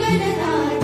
गणराज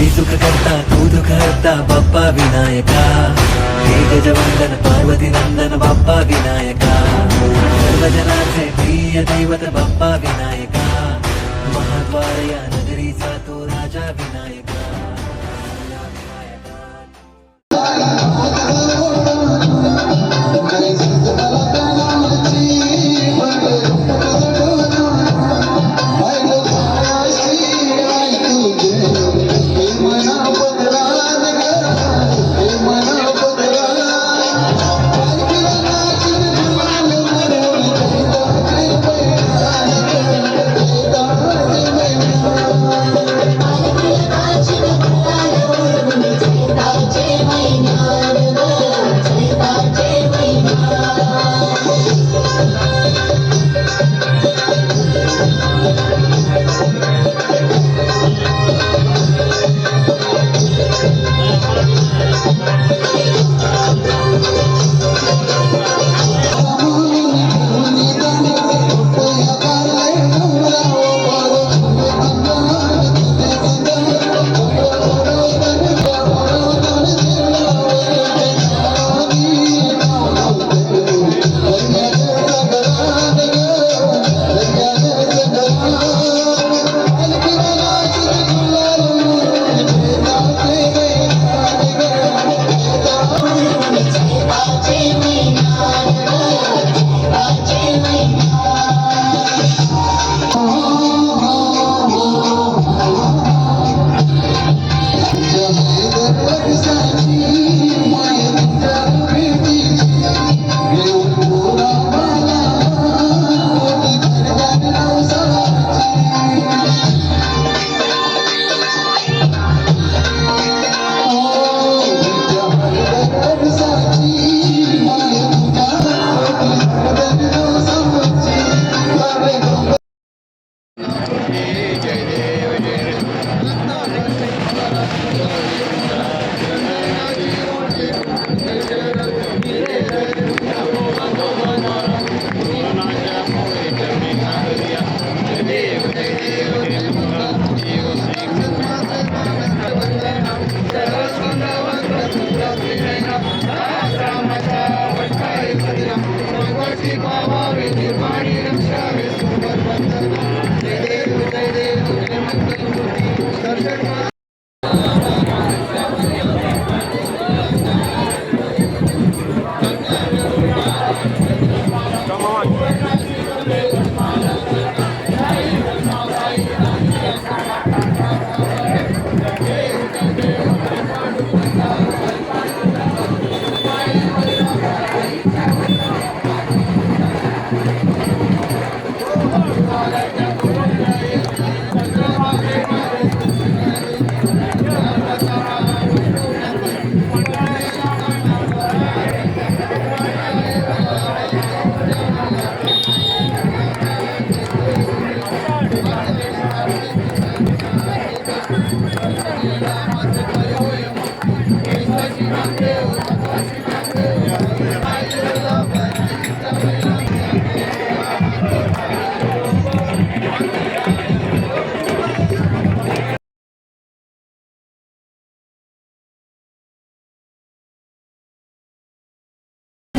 हे सुख करता तू दुःख हरता बाप्पा विनायका हे गजवंदन पार्वती नंदन बाप्पा विनायका सर्वजनाचे प्रिय दैवत